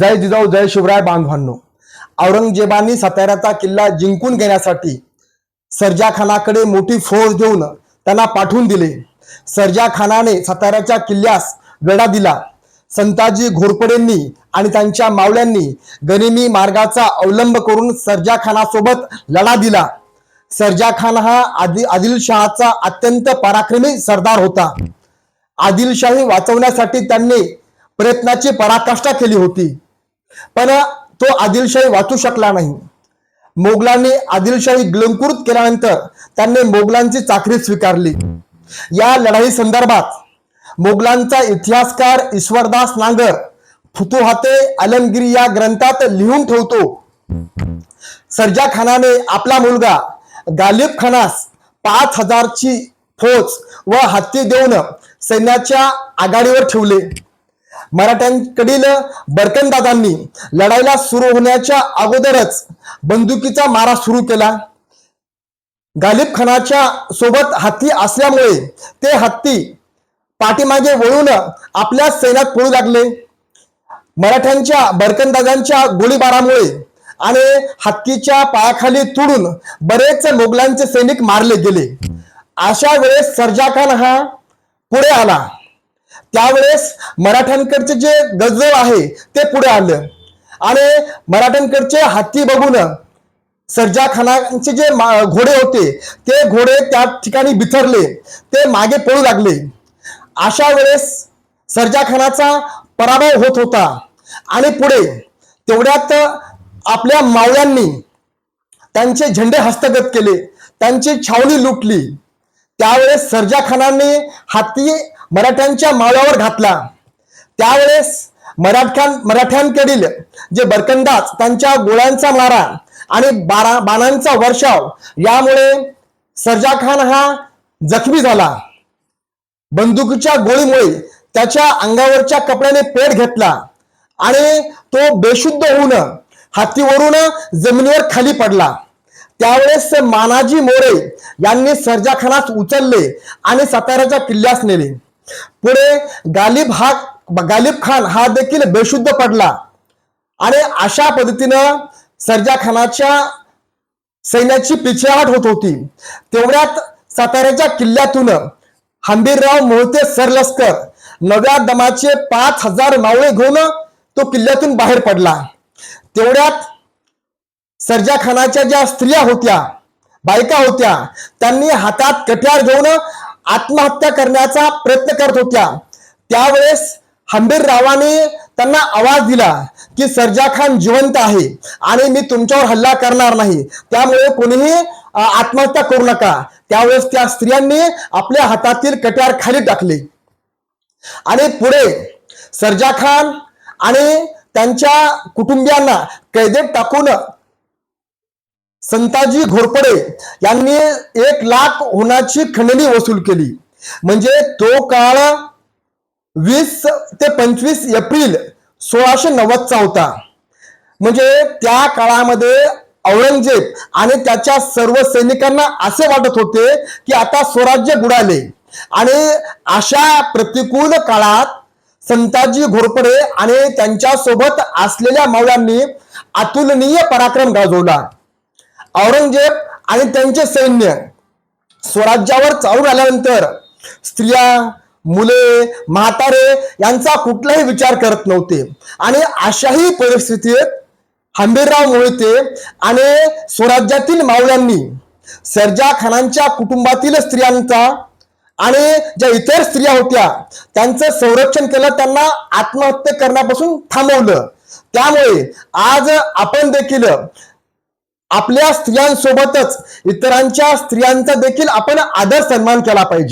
जय जिजाऊ जय शिवराय बांधवांनो. औरंगजेबाने साताऱ्याचा किल्ला जिंकून घेण्यासाठी सर्जा खानाकडे मोठी फौज देऊन त्यांना पाठवून दिले. सरजाखानाने साताऱ्याच्या किल्ल्यास वेढा दिला. संताजी घोरपडेंनी आणि त्यांच्या मावळ्यांनी गनिमी मार्गाचा अवलंब करून सर्जा खानासोबत लढा दिला. सर्जा खान हा आदि आदिलशहाचा अत्यंत पराक्रमी सरदार होता. आदिलशाही वाचवण्यासाठी त्यांनी प्रयत्नाची पराकाष्ठा केली होती. पण तो आदिलशाही वाचू शकला नाही. मोगलांनी आदिलशाही ग्लंकृत केल्यानंतर त्यांनी मोगलांची चाकरी स्वीकारली. या लढाई संदर्भात मोगलांचा इतिहासकार ईश्वरदास नांगर फुतुहाते आलमगिरी या ग्रंथात लिहून ठेवतो. सर्जा खानाने आपला मुलगा गालिब खानास पाच हजारची फौज व हत्ती देऊन सैन्याच्या आघाडीवर ठेवले. मराठ्यांकडील बरकंदादांनी लढाईला सुरू होण्याच्या अगोदरच बंदुकीचा मारा सुरू केला. गालिब खानाच्या सोबत हत्ती असल्यामुळे ते हत्ती पाठीमागे वळून आपल्या सैन्यात पळू लागले. मराठ्यांच्या बरकंदाजांच्या गोळीबारामुळे आणि हत्तीच्या पायाखाली तुडून बरेच मोगलांचे सैनिक मारले गेले. अशा वेळेस सर्जा खान हा पुढे आला. त्यावेळेस मराठ्यांकडचे जे गजर आहे ते पुढे आलं. आणि मराठ्यांकडचे हत्ती बघून सर्जा खानाचे जे मा- घोडे होते ते घोडे त्या ठिकाणी बिथरले ते मागे पळू लागले. अशा वेळेस सर्जा खानाचा पराभव होत होता. आणि पुढे तेवढ्यात आपल्या मावळ्यांनी त्यांचे झेंडे हस्तगत केले त्यांची छावणी लुटली. त्यावेळेस सर्जा खानाने हाती मराठ्यांच्या मावळ्यावर घातला. त्यावेळेस मराठ्यां मराठ्यांकडील जे बरकंदाज त्यांच्या गोळ्यांचा मारा आणि बारा बाणांचा वर्षाव यामुळे सरजा खान हा जखमी झाला. बंदुकीच्या गोळीमुळे त्याच्या अंगावरच्या कपड्याने पेट घेतला आणि तो बेशुद्ध होऊन हातीवरून जमिनीवर खाली पडला. त्यावेळेस मानाजी मोरे यांनी सरजा खानास उचलले आणि साताऱ्याच्या किल्ल्यास नेले. पुढे गालिब हा गालिब खान हा देखील बेशुद्ध पडला. आणि अशा पद्धतीनं सर्जा खानाच्या सैन्याची पिछेहाट होत होती. तेवढ्यात साताऱ्याच्या किल्ल्यातून हंबीरराव मोहते सरलस्कर नव्या दमाचे पाच हजार मावळे घेऊन तो किल्ल्यातून बाहेर पडला. तेवढ्यात सर्जा खानाच्या ज्या स्त्रिया होत्या बायका होत्या त्यांनी हातात कट्यार घेऊन आत्महत्या करण्याचा प्रयत्न करत होत्या. त्यावेळेस हंबीर रावाने त्यांना आवाज दिला की सर्जा खान जिवंत आहे आणि मी तुमच्यावर हल्ला करणार नाही. त्यामुळे कोणीही आत्महत्या करू नका. त्यावेळेस त्या स्त्रियांनी आपल्या हातातील कट्यार खाली टाकले. आणि पुढे सर्जा खान आणि त्यांच्या कुटुंबियांना कैदेत टाकून संताजी घोरपडे यांनी एक लाख होण्याची खंडणी वसूल केली. म्हणजे तो काळ वीस ते पंचवीस एप्रिल सोळाशे नव्वदचा होता. म्हणजे त्या काळामध्ये औरंगजेब आणि त्याच्या सर्व सैनिकांना असे वाटत होते की आता स्वराज्य बुडाले. आणि अशा प्रतिकूल काळात संताजी घोरपडे आणि त्यांच्यासोबत असलेल्या मौल्यांनी अतुलनीय पराक्रम गाजवला. औरंगजेब आणि त्यांचे सैन्य स्वराज्यावर चालून आल्यानंतर स्त्रिया मुले म्हातारे यांचा कुठलाही विचार करत नव्हते. आणि अशाही परिस्थितीत हंबीरराव मोहिते आणि स्वराज्यातील मावळ्यांनी सर्जा खानांच्या कुटुंबातील स्त्रियांचा आणि ज्या इतर स्त्रिया होत्या त्यांचं संरक्षण केलं त्यांना आत्महत्या करण्यापासून थांबवलं. त्यामुळे आज आपण देखील आपल्या स्त्रियांसोबतच इतरांच्या स्त्रियांचा देखील आपण आदर सन्मान केला पाहिजे.